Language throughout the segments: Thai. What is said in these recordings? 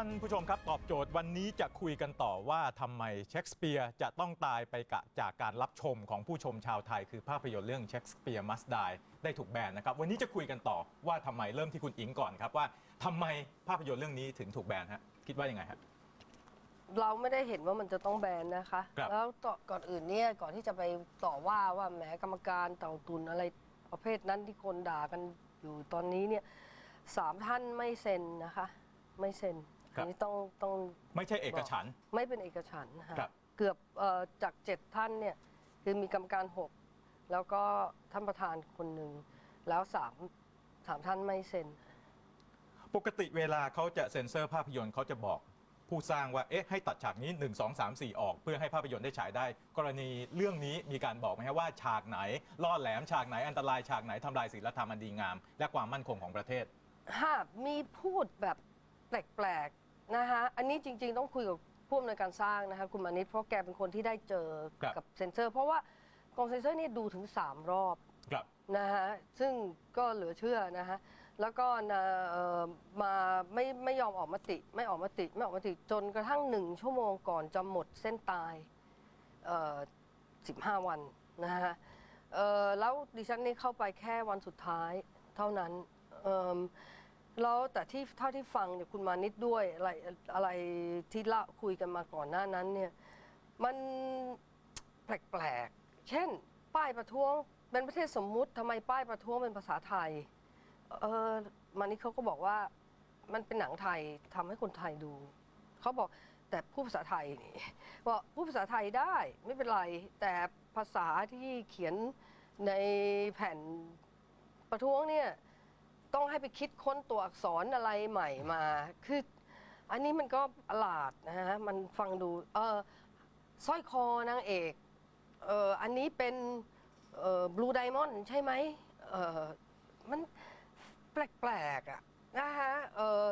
ท่านผู้ชมครับตอบโจทย์วันนี้จะคุยกันต่อว่าทำไมเชคสเปียร์จะต้องตายไปกะจากการรับชมของผู้ชมชาวไทย คือภาพยนตร์เรื่องเชคสเปียร์มัสดายได้ถูกแบนนะครับ วันนี้จะคุยกันต่อว่าทำไมเริ่มที่คุณอิงก่อนครับว่าทำไมภาพยนตร์เรื่องนี้ถึงถูกแบนฮะคิดว่ายังไงฮะ เราไม่ได้เห็นว่ามันจะต้องแบนนะคะ ครับ แล้วต่อก่อนอื่นเนี่ยก่อนที่จะไปต่อว่าว่าแหมกรรมการเต่าตุนอะไรประเภทนั้นที่คนด่ากันอยู่ตอนนี้เนี่ยสามท่านไม่เซ็นนะคะ ไม่เซ็น อันนี้ต้องต้องไม่ใช่เอกฉันท์ ไม่เป็นเอกฉันท์นะคะครับ เกือบเอ่อจากเจ็ดท่านเนี่ยคือมีกรรมการหกแล้วก็ท่านประธานคนหนึ่งแล้วสามสามท่านไม่เซ็น ปกติเวลาเขาจะเซ็นเซอร์ภาพยนตร์เขาจะบอกผู้สร้างว่าเอ๊ะให้ตัดฉากนี้ 1 2 3 4 ออก เพื่อให้ภาพยนตร์ได้ฉายได้ กรณีเรื่องนี้มีการบอกไหมครับว่าฉากไหนล่อแหลมฉากไหนอันตรายฉากไหนทำลายศีลธรรมอันดีงาม และความมั่นคงของประเทศหากมีพูดแบบ แปลกๆนะคะอันนี้จริง ๆ ต้องคุยกับผู้อำนวยการสร้างนะคะคุณมานิดเพราะแกเป็นคนที่ได้เจอครับ กับเซนเซอร์ เพราะว่ากองเซนเซอร์นี่ดูถึง 3 รอบ ครับ นะคะซึ่งก็เหลือเชื่อนะคะแล้วก็นะเอ่อมาไม่ไม่ยอมออกมติ ไม่ออกมติไม่ออกมติจนกระทั่งหนึ่งชั่วโมงก่อนจะหมดเส้นตายเอ่อ15 วันนะคะเอ่อแล้วดิฉันนี่เข้าไปแค่วันสุดท้ายเท่านั้นเอิ่ม แล้วแต่ที่เท่าที่ฟังเนี่ยคุณมานิดด้วยอะไรอะไรที่เล่าคุยกันมาก่อนหน้านั้นเนี่ยมันแปลกๆ เช่น ป้ายประท้วงเป็นประเทศสมมุติทำไมป้ายประท้วงเป็นภาษาไทย เออมานิดเขาก็บอกว่ามันเป็นหนังไทยทำให้คนไทยดู เขาบอกแต่พูดภาษาไทยนี่บอกพูดภาษาไทยได้ไม่เป็นไร แต่ภาษาที่เขียนในแผ่นประท้วงเนี่ย ต้องให้ไปคิดค้นตัวอักษรอะไรใหม่มา คืออันนี้มันก็ประหลาดนะฮะ มันฟังดูเออสร้อยคอนางเอกเอออันนี้เป็นเออบลูไดมอนด์ใช่ไหมเออมันแปลกๆอะนะฮะเออ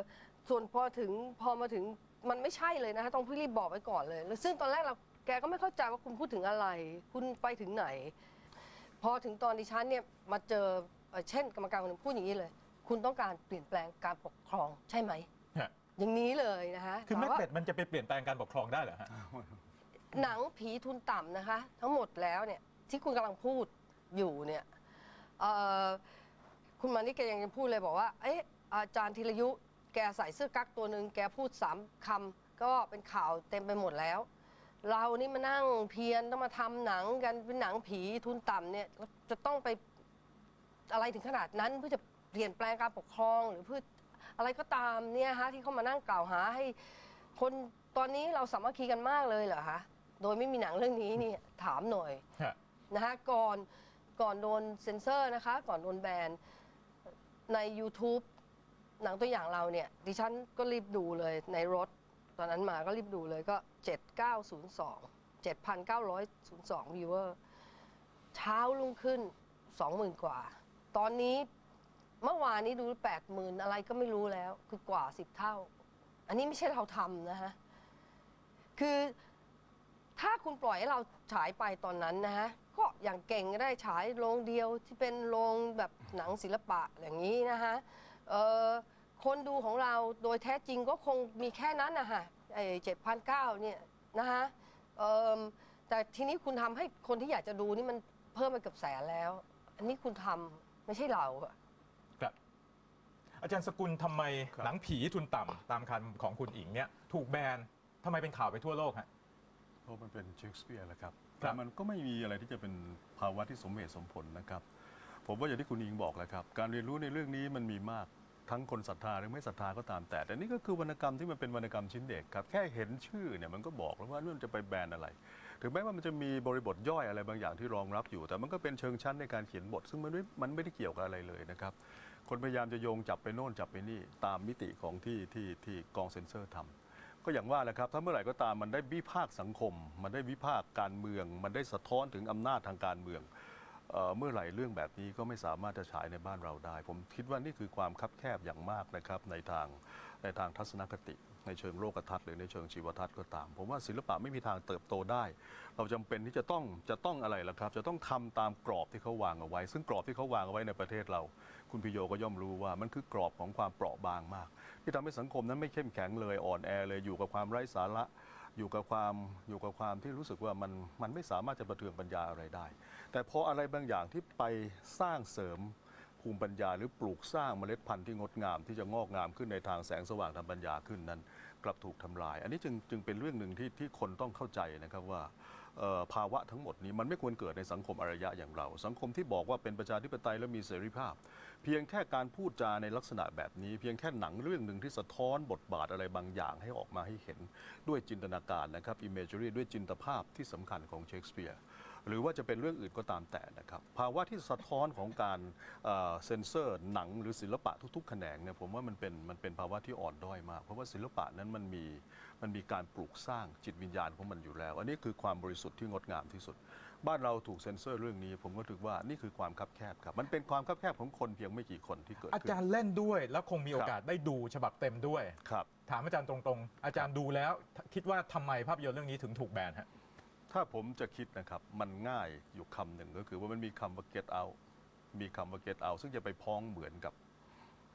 ส่วนพอถึงพอมาถึงมันไม่ใช่เลยนะคะต้องพี่รีบบอกไว้ก่อนเลย แล้วซึ่งตอนแรกเราแกก็ไม่เข้าใจว่าคุณพูดถึงอะไร คุณไปถึงไหน พอถึงตอนดิฉันเนี่ยมาเจอเช่นกรรมการคนหนึงพูดอย่างนี้เลย คุณต้องการเปลี่ยนแปลงการปกครองใช่ไหม ฮะอย่างนี้เลยนะคะคือแม่ถามว่า เป็ดมันจะไปเปลี่ยนแปลงการปกครองได้เหรอฮะ หนังผีทุนต่ำนะคะ ทั้งหมดแล้วเนี่ยที่คุณกำลังพูดอยู่เนี่ยเอ่อคุณมานี่แกยังพูดเลยบอกว่า เอ๊ะอาจารย์ธีรยุแกใส่เสื้อกั๊กตัวหนึ่งแกพูดสามคำก็เป็นข่าวเต็มไปหมดแล้ว เรานี่มานั่งเพียรต้องมาทำหนังกันเป็นหนังผีทุนต่ำเนี่ยแล้วจะต้องไปอะไรถึงขนาดนั้นเพื่อจะ เปลี่ยนแปลงการปกครองหรือเพื่ออะไรก็ตามเนี่ยฮะที่เขามานั่งกล่าวหาให้ คนตอนนี้เราสามัคคีกันมากเลยเหรอคะโดยไม่มีหนังเรื่องนี้นี่ถามหน่อยฮะ นะคะก่อนก่อนโดนเซ็นเซอร์นะคะ ก่อนโดนแบนใน YouTube หนังตัวอย่างเราเนี่ย ดิฉันก็รีบดูเลยในรถ ตอนนั้นมาก็รีบดูเลยก็ 7902 7,902วิวเวอร์เช้ารุ่งขึ้น 20,000 กว่า ตอนนี้ เมื่อวานนี้ดู80,000อะไรก็ไม่รู้แล้ว คือกว่า10เท่า อันนี้ไม่ใช่เราทำนะฮะ คือถ้าคุณปล่อยให้เราฉายไปตอนนั้นนะฮะ ก็อย่างเก่งก็ได้ฉายโรงเดียวที่เป็นโรงแบบหนังศิลปะอย่างนี้นะฮะเอ่อคนดูของเราโดยแท้จริงก็คงมีแค่นั้นนะฮะไอ้เจ็ดพันเก้าเนี่ยนะฮะเอิ่มแต่ทีนี้คุณทำให้คนที่อยากจะดูนี่มันเพิ่มไปเกือบแสนแล้ว อันนี้คุณทำไม่ใช่เราอะ อาจารย์สกุลทำไมครับหนังผีทุนต่ำตามคำของคุณอิงเนี่ยถูกแบนทำไมเป็นข่าวไปทั่วโลกฮะ เพราะมันเป็นเชคสเปียร์แหละครับครัแต่บมันก็ไม่มีอะไรที่จะเป็นภาวะที่สมเหตุสมผลนะครับ ผมว่าอย่างที่คุณอิงบอกแหละครับ การเรียนรู้ในเรื่องนี้มันมีมากทั้งคนศรัทธาหรือไม่ศรัทธาก็ตามแต่ แต่นี่ก็คือวรรณกรรมที่มันเป็นวรรณกรรมชิ้นเด็กครับ แค่เห็นชื่อเนี่ยมันก็บอกแล้วว่าเรื่องจะไปแบนอะไร ถึงแม้ว่ามันจะมีบริบทย่อยอะไรบางอย่างที่รองรับอยู่ แต่มันก็เป็นเชิงชั้นในการเขียนบท ซึ่งมันไม่มันไม่ได้เกี่ยวกับอะไรเลยนะครับ คนพยายามจะโยงจับไปโน่นจับไปนี่ตามมิติของที่ที่ที่กองเซ็นเซอร์ทำก็อย่างว่าแหละครับถ้าเมื่อไหร่ก็ตามมันได้วิพากษ์สังคม มันได้วิพากษ์การเมือง มันได้สะท้อนถึงอำนาจทางการเมืองเออเมื่อไหร่เรื่องแบบนี้ก็ไม่สามารถจะฉายในบ้านเราได้ ผมคิดว่านี่คือความคับแคบอย่างมากนะครับในทางในทางทัศนคติ ในเชิงโลกทัศน์หรือในเชิงชีวทัศน์ก็ตาม ผมว่าศิลปะไม่มีทางเติบโตได้ เราจำเป็นที่จะต้องจะต้องอะไรล่ะครับ จะต้องทำตามกรอบที่เขาวางเอาไว้ ซึ่งกรอบที่เขาวางเอาไว้ในประเทศเรา คุณพิโยก็ย่อมรู้ว่ามันคือกรอบของความเปราะบางมาก ที่ทำให้สังคมนั้นไม่เข้มแข็งเลยอ่อนแอเลยอยู่กับความไร้สาระอยู่กับความอยู่กับความที่รู้สึกว่ามันมันไม่สามารถจะประเทืองปัญญาอะไรได้ แต่พออะไรบางอย่างที่ไปสร้างเสริมภูมิปัญญาหรือปลูกสร้างเมล็ดพันธุ์ที่งดงาม ที่จะงอกงามขึ้นในทางแสงสว่างทางปัญญาขึ้นนั้น กลับถูกทำลาย อันนี้จึงจึงเป็นเรื่องหนึ่งที่ที่คนต้องเข้าใจนะครับว่า ภาวะทั้งหมดนี้มันไม่ควรเกิดในสังคมอารยะอย่างเรา สังคมที่บอกว่าเป็นประชาธิปไตยและมีเสรีภาพ เพียงแค่การพูดจาในลักษณะแบบนี้ เพียงแค่หนังเรื่องหนึ่งที่สะท้อนบทบาทอะไรบางอย่างให้ออกมาให้เห็น ด้วยจินตนาการนะครับ imagery ด้วยจินตภาพที่สำคัญของเชคสเปียร์ หรือว่าจะเป็นเรื่องอื่นก็ตามแต่นะครับ ภาวะที่สะท้อนของการเอ่อเซ็นเซอร์หนังหรือศิลปะทุกๆ แขนงเนี่ยผมว่ามันเป็นมันเป็นภาวะที่อ่อนด้อยมาก เพราะว่าศิลปะนั้นมันมีมันมีการปลูกสร้างจิตวิญญาณของมันอยู่แล้ว อันนี้คือความบริสุทธิ์ที่งดงามที่สุด บ้านเราถูกเซ็นเซอร์เรื่องนี้ ผมก็ถือว่านี่คือความคับแคบครับ มันเป็นความคับแคบของคนเพียงไม่กี่คนที่เกิดอาขึ้นจารย์เล่นด้วย แล้วคงมีโอกาสได้ดูฉบับเต็มด้วยครับถามอาจารย์ตรงๆ อาจารย์ดูแล้วคิดว่าทำไมภาพยนตร์เรื่องนี้ถึงถูกแบนฮะ ถ้าผมจะคิดนะครับ มันง่ายอยู่คำหนึ่งก็คือว่ามันมีคำว่า get out มีคำว่า get out ซึ่งจะไปพ้องเหมือนกับ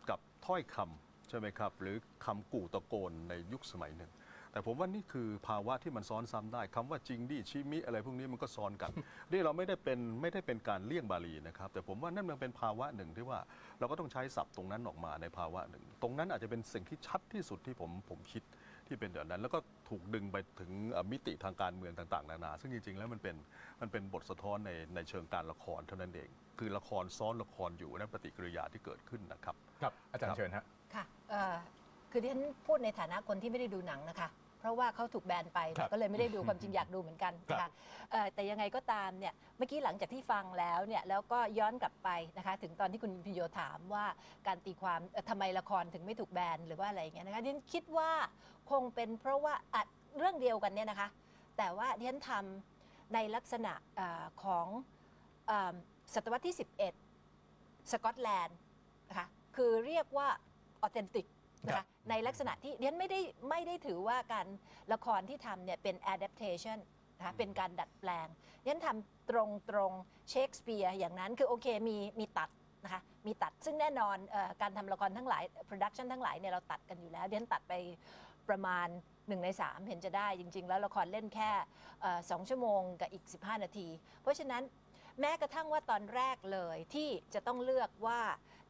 กับถ้อยคำใช่ไหมครับ หรือคำกู่ตะโกนในยุคสมัยหนึ่ง แต่ผมว่านี่คือภาวะที่มันซ้อนซ้ำได้คำว่าจริงดิชิมิอะไรพวกนี้มันก็ซ้อนกันนี่เราไม่ได้เป็นไม่ได้เป็นการเลี่ยงบาลีนะครับ แต่ผมว่านั่นมันเป็นภาวะหนึ่งที่ว่า เราก็ต้องใช้ศัพท์ตรงนั้นออกมาในภาวะหนึ่ง ตรงนั้นอาจจะเป็นสิ่งที่ชัดที่สุดที่ผมผมคิด ที่เป็นแบบนั้น แล้วก็ถูกดึงไปถึงเอ่อมิติทางการเมืองต่างๆ นานา ซึ่งจริงๆ แล้วมันเป็นมันเป็นบทสะท้อนในในเชิงการละครเท่านั้นเอง คือละครซ้อนละครอยู่นั่นปฏิกิริยาที่เกิดขึ้นนะครับ ครับอาจารครัย์บเชิญฮะค่ะเอ่อคือที่ฉันพูดในฐานะคนที่ไม่ได้ดูหนังนะคะ เพราะว่าเขาถูกแบนไปครับก็เลยไม่ได้ดูความจริงอยากดูเหมือนกันครับ นะคะเอ่อแต่ยังไงก็ตามเนี่ยเมื่อกี้หลังจากที่ฟังแล้วเนี่ยแล้วก็ย้อนกลับไปนะคะถึงตอนที่คุณพิโยถามว่าการตีความเอ่อทำไมละครถึงไม่ถูกแบนหรือว่าอะไรอย่างเงี้ยนะคะดิฉันคิดว่าคงเป็นเพราะว่าอะเรื่องเดียวกันเนี่ยนะคะ แต่ว่าดิฉันทำในลักษณะเออของเอมศตวรรษที่ 11 สกอตแลนด์นะคะคือเรียกว่าออเทนติก นะครัคะบ ในลักษณะที่เรียนไม่ได้ไม่ได้ถือว่าการละครที่ทำเนี่ยเป็น adaptation นะคะเป็นการดัดแปลงเรียนทำตรงตรงเชคสเปียร์อย่างนั้นคือโอเคมีมีตัดนะคะมีตัดซึ่งแน่นอนเออการทำละครทั้งหลาย production ทั้งหลายเนี่ยเราตัดกันอยู่แล้วเรียนตัดไปประมาณ 1 ใน 3 เห็นจะได้จริง ๆ แล้วละครเล่นแค่เอ่อสองชั่วโมงกับอีก 15 นาที เพราะฉะนั้น แม้กระทั่งว่าตอนแรกเลยที่จะต้องเลือกว่า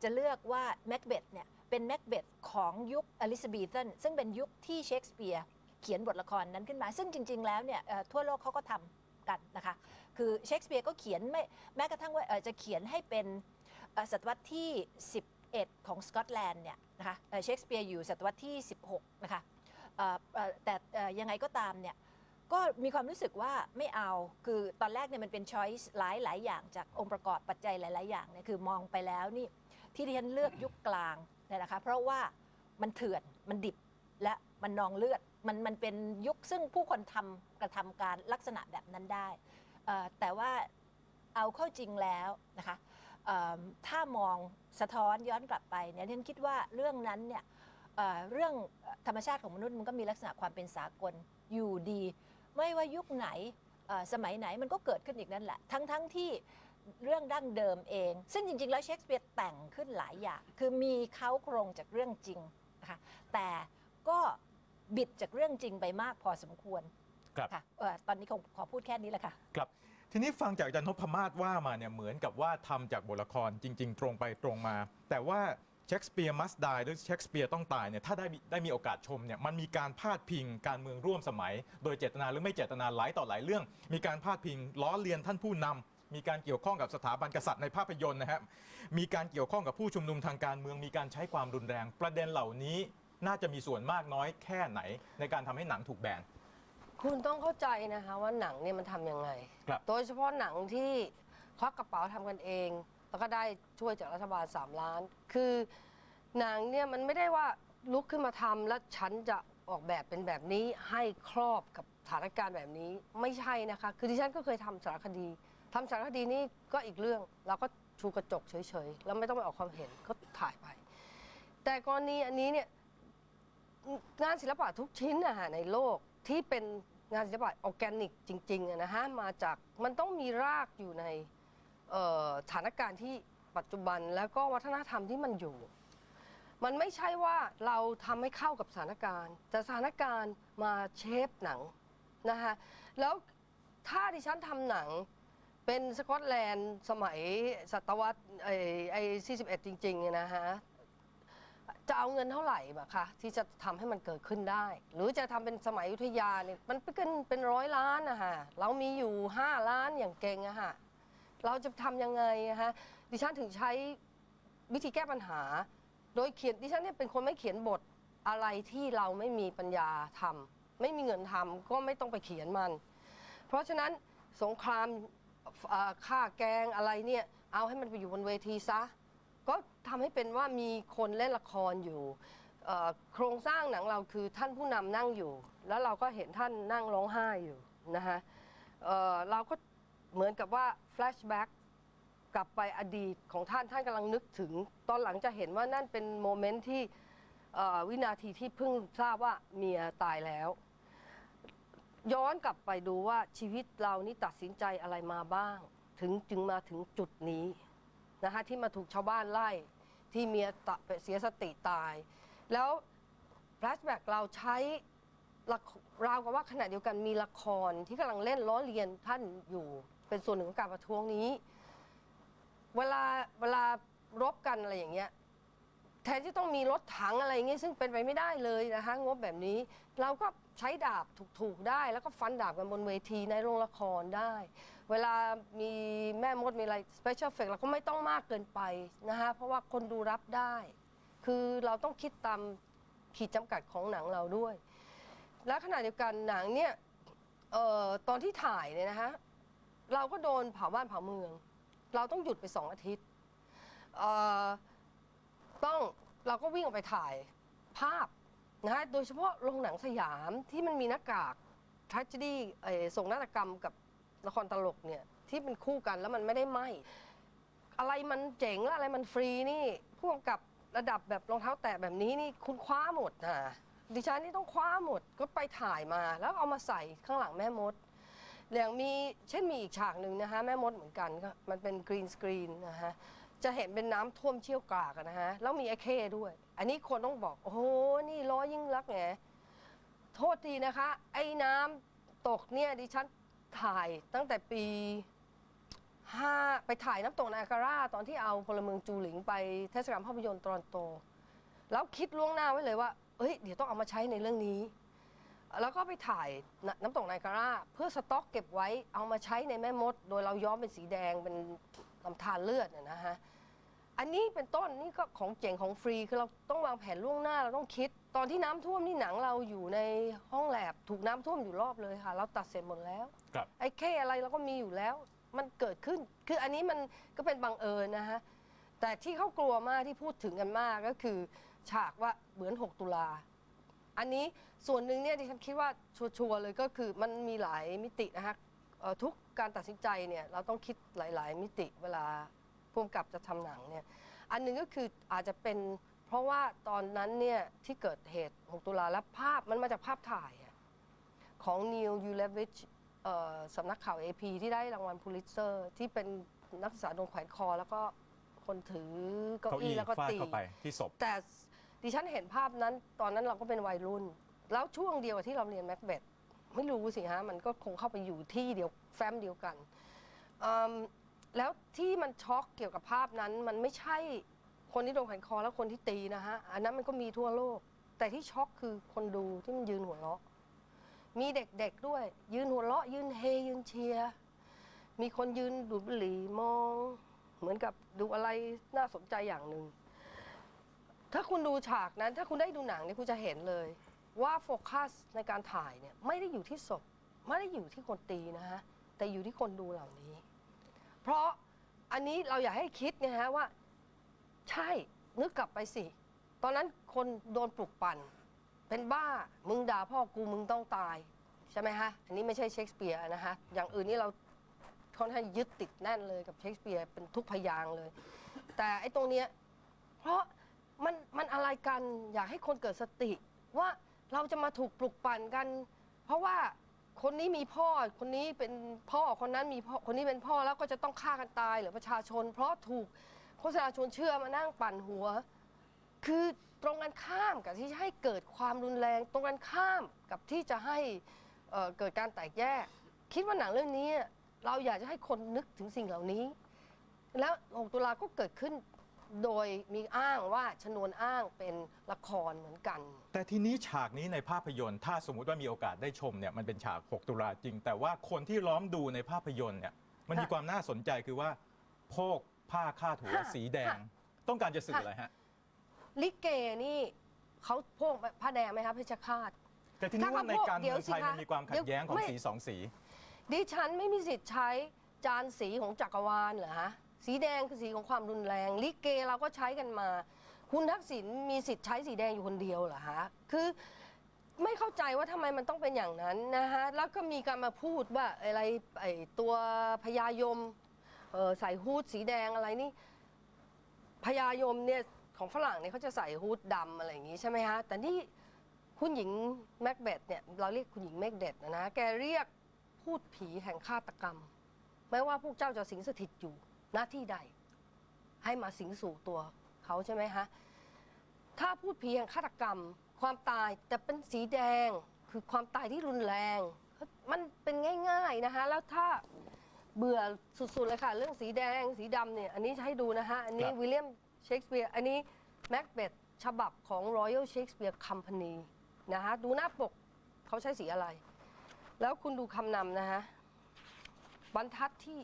จะเลือกว่าแมคเบธเนี่ย เป็นแมคเบธของยุคอลิซาเบธนซึ่งเป็นยุคที่เชคสเปียร์เขียนบทละครนั้นขึ้นมา ซึ่งจริง ๆ แล้วเนี่ยทั่วโลกเขาก็ทำกันนะคะ คือเชคสเปียร์ก็เขียนไม่แม้กระทั่งว่าจะเขียนให้เป็นศตวรรษที่ 11 ของสกอตแลนด์เนี่ยนะคะเชคสเปียร์อยู่ศตวรรษที่ 16 นะคะแต่ยังไงก็ตามเนี่ยก็มีความรู้สึกว่าไม่เอา คือตอนแรกเนี่ยมันเป็นช้อยส์หลายหลายอย่างจากองค์ประกอบปัจจัยหลาย ๆ อย่างเนี่ยคือมองไปแล้วนี่ที่ดิฉันเลือกยุคกลาง เนี่ยนะคะเพราะว่ามันเถื่อนมันดิบและมันนองเลือดมันมันเป็นยุคซึ่งผู้คนทำกระทำการลักษณะแบบนั้นได้แต่ว่าเอาเข้าจริงแล้วนะคะถ้ามองสะท้อนย้อนกลับไปเนี่ยดิฉันคิดว่าเรื่องนั้นเนี่ยเเรื่องธรรมชาติของมนุษย์มันก็มีลักษณะความเป็นสากลอยู่ดี ไม่ว่ายุคไหนสมัยไหนมันก็เกิดขึ้นอีกนั่นแหละ ทั้งทั้งที่ เรื่องดั้งเดิมเอง ซึ่งจริง ๆ แล้วเชคสเปียร์แต่งขึ้นหลายอย่าง คือมีเขาโครงจากเรื่องจริงนะคะแต่ก็บิดจากเรื่องจริงไปมากพอสมควรครับค่ะเอ่อตอนนี้คงขอพูดแค่นี้แหละค่ะครับทีนี้ฟังจากอาจารย์นพมาศว่ามาเนี่ยเหมือนกับว่าทำจากบทละครจริง ๆ ตรงไปตรงมา แต่ว่าเชคสเปียร์มัสดายหรือเชคสเปียร์ต้องตายเนี่ยถ้าได้มีได้มีโอกาสชมเนี่ยมันมีการพาดพิงการเมืองร่วมสมัย โดยเจตนาหรือไม่เจตนาหลายต่อหลายเรื่อง มีการพาดพิงล้อเลียนท่านผู้นำ มีการเกี่ยวข้องกับสถาบันกษัตริย์ในภาพยนตร์นะครับมีการเกี่ยวข้องกับผู้ชุมนุมทางการเมือง มีการใช้ความรุนแรง ประเด็นเหล่านี้น่าจะมีส่วนมากน้อยแค่ไหน ในการทำให้หนังถูกแบน คุณต้องเข้าใจนะคะว่าหนังเนี่ยมันทำยังไง ครับ โดยเฉพาะหนังที่ควักกระเป๋าทำกันเอง แล้วก็ได้ช่วยจากรัฐบาล 3 ล้าน คือหนังเนี่ยมันไม่ได้ว่าลุกขึ้นมาทำแล้วฉันจะออกแบบเป็นแบบนี้ให้ครอบกับสถานการณ์แบบนี้ไม่ใช่นะคะ คือดิฉันก็เคยทำสารคดี ทำสารคดีนี่ก็อีกเรื่อง เราก็ชูกระจกเฉยๆแล้วไม่ต้องไปออกความเห็นก็ถ่ายไป แต่กรณีอันนี้เนี่ยงานศิลปะทุกชิ้นนะฮะในโลกที่เป็นงานศิลปะออร์แกนิกจริงๆนะฮะมาจากมันต้องมีรากอยู่ในสถานการณ์ที่ปัจจุบันแล้วก็วัฒนธรรมที่มันอยู่ มันไม่ใช่ว่าเราทำให้เข้ากับสถานการณ์แต่สถานการณ์มาเชฟหนังนะคะแล้วถ้าดิฉันทำหนัง เป็นสกอตแลนด์สมัยศตวรรษไอ้ไอ้41จริงๆเนี่ยนะฮะจะเอาเงินเท่าไหร่บะคะที่จะทำให้มันเกิดขึ้นได้ หรือจะทำเป็นสมัยอยุธยาเนี่ยมันเป็นเป็นร้อยล้านนะฮะเรามีอยู่ 5 ล้านอย่างเก่งอะฮะเราจะทำยังไงอะฮะดิฉันถึงใช้วิธีแก้ปัญหา โดยเขียนดิฉันเนี่ยเป็นคนไม่เขียนบทอะไรที่เราไม่มีปัญญาทำไม่มีเงินทำก็ไม่ต้องไปเขียนมัน เพราะฉะนั้นสงคราม เอ่อฆ่าแกงอะไรเนี่ยเอาให้มันไปอยู่บนเวทีซะ ก็ทำให้เป็นว่ามีคนเล่นละครอยู่เอ่อโครงสร้างหนังเราคือท่านผู้นำนั่งอยู่ แล้วเราก็เห็นท่านนั่งร้องไห้อยู่นะคะเอ่อเราก็เหมือนกับว่าแฟลชแบ็ก กลับไปอดีตของท่านท่านกำลังนึกถึง ตอนหลังจะเห็นว่านั่นเป็นโมเมนต์ที่เอ่อวินาทีที่เพิ่งทราบว่าเมียตายแล้ว ย้อนกลับไปดูว่าชีวิตเรานี่ตัดสินใจอะไรมาบ้าง ถึงจึงมาถึงจุดนี้นะคะที่มาถูกชาวบ้านไล่ที่เมียตะเสียสติตาย แล้วแฟลชแบ็กเราใช้ราวกับว่าขณะเดียวกันมีละครที่กำลังเล่นล้อเลียนท่านอยู่เป็นส่วนหนึ่งของการประท้วงนี้ เวลาเวลารบกันอะไรอย่างเงี้ย แทนที่ต้องมีรถถังอะไรอย่างเงี้ยซึ่งเป็นไปไม่ได้เลยนะคะงบแบบนี้ เราก็ใช้ดาบถูกๆได้ แล้วก็ฟันดาบกันบนเวทีในโรงละครได้ เวลามีแม่มดมีอะไร special effect เราก็ไม่ต้องมากเกินไปนะคะเพราะว่าคนดูรับได้ คือเราต้องคิดตามขีดจำกัดของหนังเราด้วย และขณะเดียวกันหนังเนี่ยเอ่อตอนที่ถ่ายเนี่ยนะคะเราก็โดนเผาบ้านเผาเมือง เราต้องหยุดไปสองอาทิตย์เอ่อ ต้องเราก็วิ่งออกไปถ่ายภาพนะคะโดยเฉพาะโรงหนังสยามที่มันมีหน้ากาก tragedy เอ่อส่งนาฏกรรมกับละครตลกเนี่ยที่เป็นคู่กันแล้วมันไม่ได้ไหมอะไรมันเจ๋งและอะไรมันฟรีนี่พ่วงกับระดับแบบรองเท้าแตะแบบนี้นี่คุณคว้าหมดนะดิฉันนี่ต้องคว้าหมดก็ไปถ่ายมาแล้วเอามาใส่ข้างหลังแม่มดอย่างมีเช่นมีอีกฉากหนึ่งนะคะแม่มดเหมือนกันมันเป็นกรีนสกรีนนะฮะ จะเห็นเป็นน้ำท่วมเชี่ยวกรากอะนะฮะ แล้วมีไอ้เข้ด้วย อันนี้คนต้องบอก โอ้โห นี่ล้อยิ่งรักษณ์ไงโทษทีนะคะ ไอ้น้ำตกเนี่ยดิฉันถ่ายตั้งแต่ปีห้าไปถ่ายน้ำตกนาการ่าตอนที่เอาพลเมืองจูหลิงไปเทศกาลภาพยนตร์ตอนโต แล้วคิดล่วงหน้าไว้เลยว่า เอ้ย เดี๋ยวต้องเอามาใช้ในเรื่องนี้ แล้วก็ไปถ่ายนน้ำตกนาการ่าเพื่อสต็อกเก็บไว้เอามาใช้ในแม่มด โดยเราย้อมเป็นสีแดงเป็นลำธารเลือดน่ะนะฮะ อันนี้เป็นต้นนี่ก็ของเจ๋งของฟรีคือเราต้องวางแผนล่วงหน้าเราต้องคิด ตอนที่น้ำท่วมนี่หนังเราอยู่ในห้องแลบถูกน้ำท่วมอยู่รอบเลยค่ะ เราตัดเสร็จหมดแล้ว ครับ ไอ้แค่อะไรเราก็มีอยู่แล้ว มันเกิดขึ้น คืออันนี้มันก็เป็นบังเอิญนะฮะ แต่ที่เขากลัวมากที่พูดถึงกันมากก็คือ ฉากว่าเหมือน 6 ตุลา อันนี้ส่วนหนึ่งเนี่ยที่ฉันคิดว่าชัวร์ๆเลยก็คือมันมีหลายมิตินะคะเอ่อทุกการตัดสินใจเนี่ยเราต้องคิดหลาย ๆ มิติเวลา พุ่มกับจะทำหนังเนี่ยอันหนึ่งก็คืออาจจะเป็นเพราะว่าตอนนั้นเนี่ยที่เกิดเหตุ 6 ตุลาและภาพมันมาจากภาพถ่ายอะของนิวยูเลวิชสำนักข่าว AP ที่ได้รางวัลพูลิตเซอร์ ที่เป็นนักศึกษาโดนแขวนคอ แล้วก็คนถือเก้าเก้าอี้อี้แล้วก็ฟาดตี เข้าไปที่ศพ แต่ดิฉันเห็นภาพนั้นตอนนั้นเราก็เป็นวัยรุ่น แล้วช่วงเดียวกับที่เราเรียนแมคเบธไม่รู้สิฮะ มันก็คงเข้าไปอยู่ที่เดียวแฟ้มเดียวกันอืม แล้วที่มันช็อกเกี่ยวกับภาพนั้น มันไม่ใช่คนที่โดนแขวนคอแล้วคนที่ตีนะฮะ อันนั้นมันก็มีทั่วโลก แต่ที่ช็อกคือคนดูที่มันยืนหัวเราะ มีเด็กๆด้วย ยืนหัวเราะ ยืนเฮยืนเชียร์มีคนยืนดูดบุหรี่มอง เหมือนกับดูอะไรน่าสนใจอย่างหนึ่งถ้าคุณดูฉากนั้น ถ้าคุณได้ดูหนังเนี่ยคุณจะเห็นเลย ว่าโฟกัสในการถ่ายเนี่ยไม่ได้อยู่ที่ศพไม่ได้อยู่ที่คนตีนะฮะแต่อยู่ที่คนดูเหล่านี้ เพราะอันนี้เราอยากให้คิดนยฮะว่า ใช่นึกกลับไปสิ ตอนนั้นคนโดนปลุกปั่น เป็นบ้ามึงด่าพ่อกูมึงต้องตาย ใช่ไหมฮะ อันนี้ไม่ใช่เชคสเปียร์นะฮะ อย่างอื่นนี่เราค่อนข้างยึดติดแน่นเลยกับเชคสเปียร์เป็นทุกพยางค์เลย แต่ไอ้ตรงเนี้ยเพราะมันมันอะไรกันอยากให้คนเกิดสติ ว่าเราจะมาถูกปลุกปั่นกัน เพราะว่า คนนี้มีพ่อคนนี้เป็นพ่อคนนั้นมีพ่อคนนี้เป็นพ่อแล้วก็จะต้องฆ่ากันตายหรือประชาชน เพราะถูกโฆษณาชวนเชื่อมานั่งปั่นหัว คือตรงกันข้ามกับที่จะให้เกิดความรุนแรง ตรงกันข้ามกับที่จะให้เอ่อเกิดการแตกแยก คิดว่าหนังเรื่องนี้เราอยากจะให้คนนึกถึงสิ่งเหล่านี้ แล้ว 6 ตุลาก็เกิดขึ้น โดยมีอ้างว่าชนวนอ้างเป็นละครเหมือนกัน แต่ทีนี้ฉากนี้ในภาพยนตร์ ถ้าสมมุติว่ามีโอกาสได้ชมเนี่ยมันเป็นฉาก 6 ตุลาจริง แต่ว่าคนที่ล้อมดูในภาพยนตร์เนี่ยมันมีค่ะความน่าสนใจคือว่า โพกผ้าคาดหัวค่ะสีแดงค่ะต้องการจะสื่ออะไรฮะลิเกนี่เขาโพกผ้าแดงไหมครับเพชรฆาตแต่ทีนี้ว่าในการเดี๋เมืยวองสิไทยคะมันมีความขัเดี๋ดยวแย้งของไม่สีสองสี ดิฉันไม่มีสิทธิ์ใช้จานสีของจักรวาลเหรอฮะ สีแดงคือสีของความรุนแรง ลิเกเราก็ใช้กันมา คุณทักษิณมีสิทธิ์ใช้สีแดงอยู่คนเดียวเหรอฮะคือไม่เข้าใจว่าทำไมมันต้องเป็นอย่างนั้นนะฮะแล้วก็มีการมาพูดว่าอะไรไอตัวพญายมออใส่ฮูดสีแดงอะไรนี่พญายมเนี่ยของฝรั่งเนี่ยเขาจะใส่ฮูดดำอะไรอย่างงี้ใช่ไหมฮะแต่นี่คุณหญิงแม็กเบธเนี่ยเราเรียกคุณหญิงแม็กเดดนะนะแกเรียกพูดผีแห่งฆาตกรรม ไม่ว่าพวกเจ้าจะสิงสถิตอยู่ หน้าที่ใด ให้มาสิงสู่ตัวเขาใช่ไหมฮะถ้าพูดผีแห่งฆาตกรรม ความตายแต่เป็นสีแดงคือความตายที่รุนแรง มันเป็นง่าย ๆนะคะ แล้วถ้าเบื่อสุดๆเลยค่ะ เรื่องสีแดงสีดำเนี่ย อันนี้จะให้ดูนะคะ อันนี้ครับวิลเลียมเชกสเปียร์อันนี้แม็กเบธฉบับของ Royal Shakespeare Company นะคะดูหน้าปกเขาใช้สีอะไร แล้วคุณดูคำนำนะคะบรรทัดที่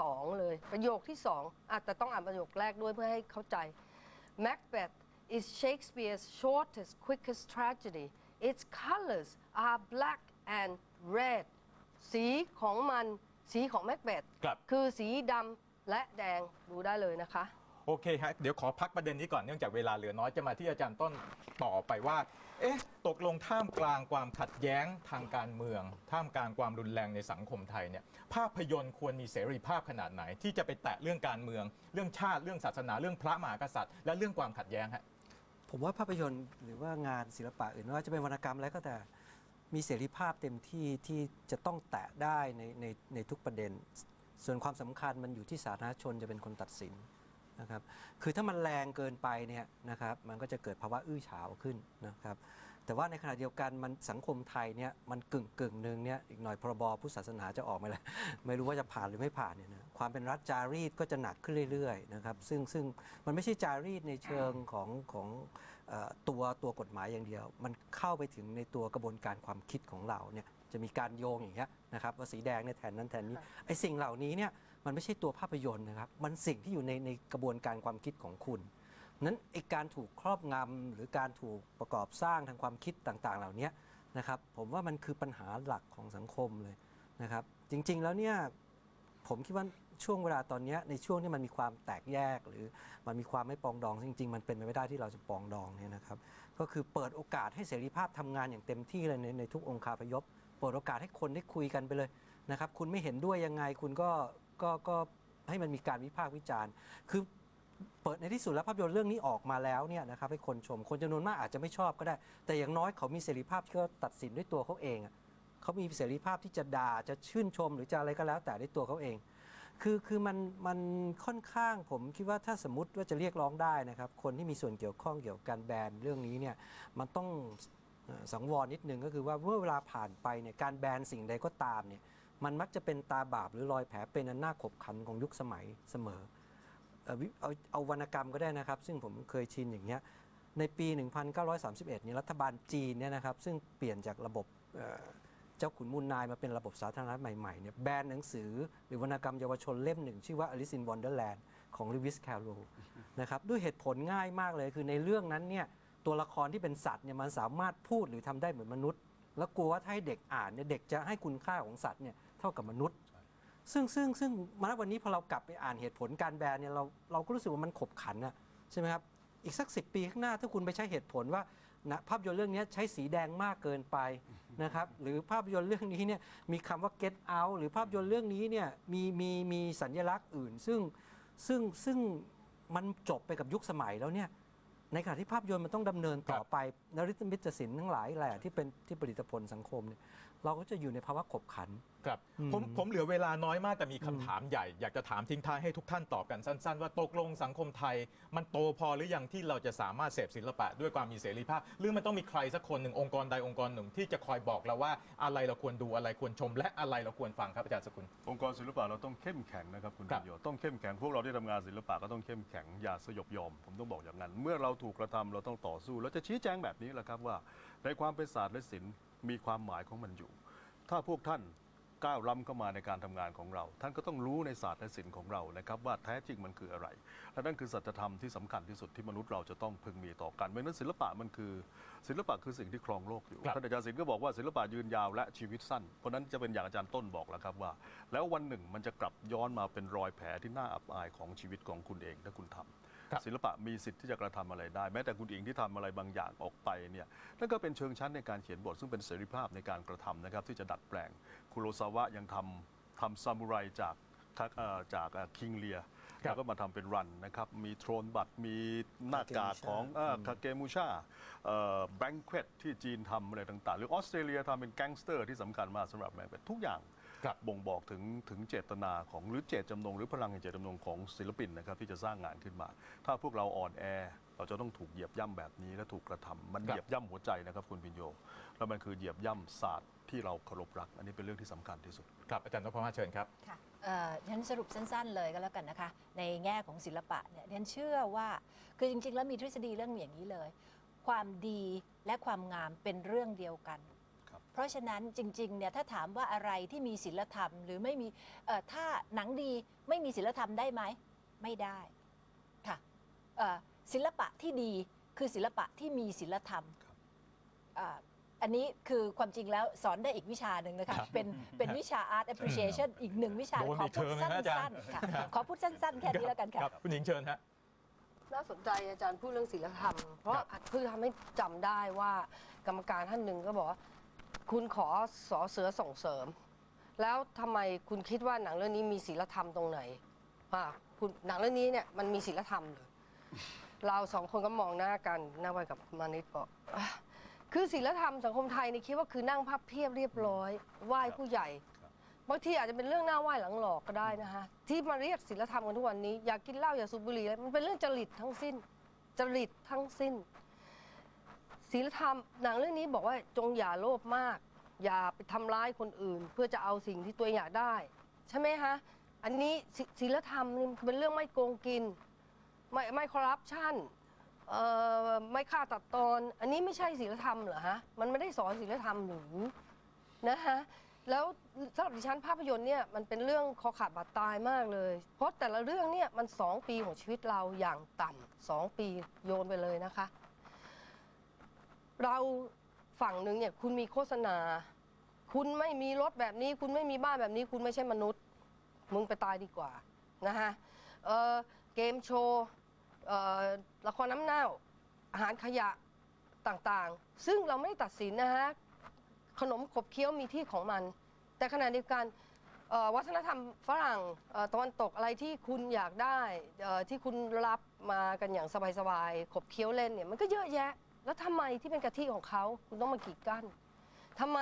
สองเลย ประโยคที่สองอาจจะต้องอ่านประโยคแรกด้วยเพื่อให้เข้าใจ Macbeth is Shakespeare's shortest, quickest tragedy. Its colors are black and red. สีของมันสีของ Macbeth ครับคือสีดำและแดงดูได้เลยนะคะ โอเคครับเดี๋ยวขอพักประเด็นนี้ก่อนเนื่องจากเวลาเหลือน้อยจะมาที่อาจารย์ต้นต่อไปว่า เอ๊ะ ตกลงท่ามกลางความขัดแย้งทางการเมือง ท่ามกลางความรุนแรงในสังคมไทยเนี่ยภาพยนตร์ควรมีเสรีภาพขนาดไหน ที่จะไปแตะเรื่องการเมือง เรื่องชาติเรื่องศาสนาเรื่องพระมหากษัตริย์ และเรื่องความขัดแย้งฮะผมว่าภาพยนตร์หรือว่างานศิลปะอื่นว่าจะเป็นวรรณกรรมอะไรก็แต่มีเสรีภาพเต็มที่ที่จะต้องแตะได้ในในในทุกประเด็น ส่วนความสำคัญมันอยู่ที่สาธารณชนจะเป็นคนตัดสิน นะครับ คือถ้ามันแรงเกินไปเนี่ยนะครับ มันก็จะเกิดภาวะอื้อฉาวขึ้นนะครับ แต่ว่าในขณะเดียวกันมันสังคมไทยเนี่ยมันกึ่งกึ่งหนึ่งเนี่ยอีกหน่อยพรบพุทธศาสนาจะออกมาแล้วไม่รู้ว่าจะผ่านหรือไม่ผ่านเนี่ยนะความเป็นรัฐจารีตก็จะหนักขึ้นเรื่อยๆนะครับ ซึ่งซึ่งมันไม่ใช่จารีตในเชิงของของเอ่อตัวตัวกฎหมายอย่างเดียว มันเข้าไปถึงในตัวกระบวนการความคิดของเราเนี่ยจะมีการโยงอย่างเงี้ยนะครับว่าสีแดงเนี่ยแทนนั้นแทนนี้ค่ะไอ้สิ่งเหล่านี้เนี่ย มันไม่ใช่ตัวภาพยนตร์นะครับ มันสิ่งที่อยู่ในในกระบวนการความคิดของคุณนั้นไอการถูกครอบงำหรือการถูกประกอบสร้างทางความคิดต่างๆ เหล่านี้นะครับ ผมว่ามันคือปัญหาหลักของสังคมเลยนะครับ จริงๆแล้วเนี่ยผมคิดว่าช่วงเวลาตอนนี้ในช่วงที่มันมีความแตกแยก หรือมันมีความไม่ปองดอง จริง ๆ มันเป็นไปไม่ได้ที่เราจะปองดองเนี่ยนะครับ ก็คือเปิดโอกาสให้เสรีภาพทำงานอย่างเต็มที่เลยในในทุกองค์คาพยพเปิดโอกาสให้คนได้คุยกันไปเลยนะครับ คุณไม่เห็นด้วยยังไงคุณก็ ก็ก็ให้มันมีการวิพากษ์วิจารณ์ คือเปิดในที่สุดแล้วภาพยนตร์เรื่องนี้ออกมาแล้วเนี่ยนะครับให้คนชมคนจำนวนมากอาจจะไม่ชอบก็ได้ แต่อย่างน้อยเขามีเสรีภาพที่เขาตัดสินด้วยตัวเขาเองเขามีเสรีภาพที่จะด่าจะชื่นชมหรือจะอะไรก็แล้ว แต่ด้วยตัวเขาเอง คือคือมันมันค่อนข้างผมคิดว่าถ้าสมมติว่าจะเรียกร้องได้นะครับ คนที่มีส่วนเกี่ยวข้องเกี่ยวกับการแบนเรื่องนี้เนี่ยมันต้องสังวรนิดนึงก็คือว่าเมื่อเวลาผ่านไปเนี่ยการแบนสิ่งใดก็ตามเนี่ย มันมักจะเป็นตาบาปหรือรอยแผลเป็นอันน่าขบขันของยุคสมัยเสมอเอาเอาวรรณกรรมก็ได้นะครับ ซึ่งผมเคยชินอย่างเงี้ยในปี 1931เนี่ยรัฐบาลจีนเนี่ยนะครับซึ่งเปลี่ยนจากระบบเจ้าขุนมูลนายมาเป็นระบบสาธารณะใหม่ๆเนี่ยแบนหนังสือหรือวรรณกรรมเยาวชนเล่มหนึ่ง ชื่อว่า Alice in Wonderland ของ Lewis Carroll นะครับด้วยเหตุผลง่ายมากเลยคือในเรื่องนั้นเนี่ยตัวละครที่เป็นสัตว์เนี่ยมันสามารถพูดหรือทำได้เหมือนมนุษย์ แล้วกลัวว่าถ้าให้เด็กอ่านเนี่ยเด็กจะให้คุณค่าของสัตว์เนี่ย เท่ากับมนุษย์ ซึ่งซึ่งซึ่งมาณวันนี้พอเรากลับไปอ่านเหตุผลการแบนเนี่ยเราเราก็รู้สึกว่ามันขบขันอะใช่ไหมครับอีกสักสิปีข้างหน้าถ้าคุณไปใช้เหตุผลว่านะภาพยนตร์เรื่องนี้ใช้สีแดงมากเกินไปนะครับหรือภาพยนตร์เรื่องนี้เนี่ยมีคำว่า get out หรือภาพยนตร์เรื่องนี้เนี่ยมีมีมีสัญลักษณ์อื่น ซึ่งซึ่งซึ่งมันจบไปกับยุคสมัยแล้วเนี่ยในขณะที่ภาพยนตร์มันต้องดำเนินต่อครับไปนริตมิตรศิลป์ทั้งหลายแหละที่เป็นที่ผลิตผลสังคมเนี่ย เราก็จะอยู่ในภาวะขบขัน ครับอืมผมผมเหลือเวลาน้อยมากแต่มีคำถามใหญ่ อยากจะถามทิ้งท้ายให้ทุกท่านตอบกันสั้น ๆ ว่าตกลงสังคมไทย มันโตพอหรือยังที่เราจะสามารถเสพศิลปะด้วยความมีเสรีภาพ หรือมันต้องมีใครสักคนหนึ่งองค์กรใดองค์กรหนึ่งที่จะคอยบอกเราว่าอะไรเราควรดูอะไรควรชม และอะไรเราควรฟังครับอาจารย์สกุล องค์กรศิลปะเราต้องเข้มแข็งนะครับคุณครัปบระโยชน์ต้องเข้มแข็งพวกเราที่ทำงานศิลปะก็ต้องเข้มแข็งอย่าสยบยอม ผมต้องบอกอย่างนั้น เมื่อเราถูกกระทำเราต้องต่อสู้เราจะชี้แจงแบบนี้แหละครับว่า ในความเป็นศาสตร์และศิลป์ มีความหมายของมันอยู่ ถ้าพวกท่านก้าวล้ำเข้ามาในการทำงานของเรา ท่านก็ต้องรู้ในศาสตร์และศิลป์ของเรานะครับ ว่าแท้จริงมันคืออะไรและนั่นคือสัจธรรมที่สำคัญที่สุดที่มนุษย์เราจะต้องพึงมีต่อกันเพราะฉะนั้นศิลปะมันคือศิลปะคือสิ่งที่ครองโลกอยู่ครับท่านอาจารย์ศิลป์ก็บอกว่าศิลปะยืนยาวและชีวิตสั้น เพราะฉะนั้นจะเป็นอย่างอาจารย์ต้นบอกแล้วครับว่า แล้ววันหนึ่งมันจะกลับย้อนมาเป็นรอยแผลที่น่าอับอายของชีวิตของคุณเองถ้าคุณทำครับ ศิลปะมีสิทธิ์ที่จะกระทำอะไรได้ แม้แต่คุณอิงที่ทำอะไรบางอย่างออกไปเนี่ยนั่นก็เป็นเชิงชั้นในการเขียนบทซึ่งเป็นเสรีภาพในการกระทำนะครับที่จะดัดแปลงคุโรซาวะยังทำทำซามูไรจากคาเอ่อจากคิงเลียครับแล้วก็มาทำเป็นรันนะครับ มีโทรนบัตร มีหน้ากากของคาเกมูชาแบงเควตที่จีนทำอะไรต่างๆ หรือออสเตรเลียทำเป็นแก๊งสเตอร์ที่สำคัญมากสำหรับแบงเควตทุกอย่าง ครับบ่งบอกถึงถึงเจตนาของหรือเจตจำนง หรือพลังแห่งเจตจำนงของศิลปินนะครับที่จะสร้างงานขึ้นมา ถ้าพวกเราอ่อนแอ เราจะต้องถูกเหยียบย่ำแบบนี้และถูกกระทำมันครับเหยียบย่ำหัวใจนะครับคุณพินโยแล้วมันคือเหยียบย่ำศาสตร์ที่เราเคารพรัก อันนี้เป็นเรื่องที่สำคัญที่สุด ครับอาจารย์นพมาศเชิญครับ ค่ะเอ่อฉันสรุปสั้นๆเลยก็แล้วกันนะคะ ในแง่ของศิลปะเนี่ยฉันเชื่อว่าคือจริงๆ แล้วมีทฤษฎีเรื่องอย่างนี้เลย ความดีและความงามเป็นเรื่องเดียวกันครับ เพราะฉะนั้นจริงๆเนี่ยถ้าถามว่าอะไรที่มีศิลธรรม หรือไม่มีเอ่อถ้าหนังดีไม่มีศิลธรรมได้ไหม ไม่ได้ค่ะเอ่อศิลปะที่ดีคือศิลปะที่มีศิลธรรมอ่าอันนี้คือความจริงแล้วสอนได้อีกวิชาหนึ่งนะคะครับเป็นเป็นวิชา art appreciation อีกหนึ่งวิชาโดนขออีกพูดเทอมเลยนะอาจารสั้ย์นๆค่ะขอพูดสั้นๆ แค่นี้แล้วกันค่ะครับคุณหญิงเชิญฮะน่าสนใจอาจารย์พูดเรื่องศีลธรรม เพราะครับเพื่อทำให้จำได้ว่ากรรมการท่านหนึ่งก็บอกว่า คุณขอสอเสือส่งเสริม แล้วทำไมคุณคิดว่าหนังเรื่องนี้มีศีลธรรมตรงไหนอ่าคุณหนังเรื่องนี้เนี่ยมันมีศีลธรรมเลยเราสองคนก็มองหน้ากันหน้าไว้กับมานิดบอกอะคือศีลธรรมสังคมไทยนี่คิดว่าคือนั่งพับเพียบเรียบร้อยไหว้ผู้ใหญ่ บางทีอาจจะเป็นเรื่องหน้าไหว้หลังหลอกก็ได้นะคะ ที่มาเรียกศีลธรรมกันทุกวันนี้ อยากกินเหล้าอยากสูบบุหรี่อะไรมันเป็นเรื่องจริตทั้งสิ้น จริตทั้งสิ้น ศีลธรรมหนังเรื่องนี้บอกว่าจงอย่าโลภมาก อย่าไปทำร้ายคนอื่น เพื่อจะเอาสิ่งที่ตัวเองอยากได้ ใช่ไหมคะอันนี้ศศีลธรรมนี่เป็นเรื่องไม่โกงกิน ไม่ไม่คอร์รัปชันเอ่อไม่ฆ่าตัดตอน อันนี้ไม่ใช่ศีลธรรมเหรอฮะมันไม่ได้สอนศีลธรรมหรือนะคะแล้วสำหรับดิฉันภาพยนตร์เนี่ยมันเป็นเรื่องคอขาดบาดตายมากเลย เพราะแต่ละเรื่องเนี่ยมันสองปีของชีวิตเราอย่างต่ำสองปีโยนไปเลยนะคะ เราฝั่งหนึ่งเนี่ยคุณมีโฆษณา คุณไม่มีรถแบบนี้ คุณไม่มีบ้านแบบนี้ คุณไม่ใช่มนุษย์ มึงไปตายดีกว่านะคะเอ่อเกมโชว์เอ่อละครน้ำเน่าอาหารขยะต่างๆ ซึ่งเราไม่ได้ตัดสินนะฮะขนมขบเคี้ยวมีที่ของมัน แต่ขณะเดียวกันวัฒนธรรมฝรั่งเอ่อตะวันตกอะไรที่คุณอยากได้ที่คุณรับมากันอย่างสบายๆขบเคี้ยวเล่นเนี่ยมันก็เยอะแยะ แล้วทำไมที่เป็นกะทิของเขาคุณต้องมากีดกั้นทำไม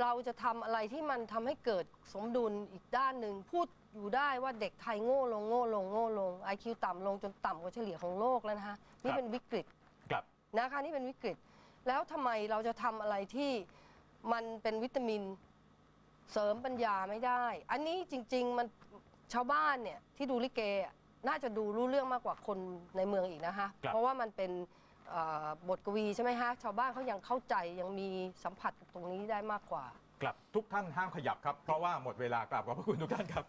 เราจะทำอะไรที่มันทำให้เกิดสมดุลอีกด้านหนึ่งพูดอยู่ได้ว่าเด็กไทยโง่ลงโง่ลงโง่ลง IQ ต่ำลงจนต่ำกว่าเฉลี่ยของโลกแล้วนะคะนี่เป็นวิกฤต ครับ นะคะนี่เป็นวิกฤต แล้วทำไมเราจะทำอะไรที่มันเป็นวิตามินเสริมปัญญาไม่ได้ อันนี้จริง ๆ มันชาวบ้านเนี่ยที่ดูลิเกอะน่าจะดูรู้เรื่องมากกว่าคนในเมืองอีกนะคะ ครับ เพราะว่ามันเป็นเอ่อบทกวีใช่ไหมฮะชาวบ้านเขายังเข้าใจยังมีสัมผัสกับตรงนี้ได้มากกว่า กลับทุกท่านห้ามขยับครับ เพราะว่าหมดเวลากลับขอบพระคุณทุกท่านครับ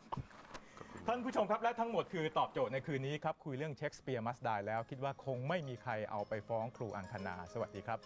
ท่านผู้ชมครับและทั้งหมดคือตอบโจทย์ในคืนนี้ครับ คุยเรื่องเชคสเปียร์มัสดายแล้วคิดว่าคงไม่มีใครเอาไปฟ้องครูอังคณาสวัสดีครับ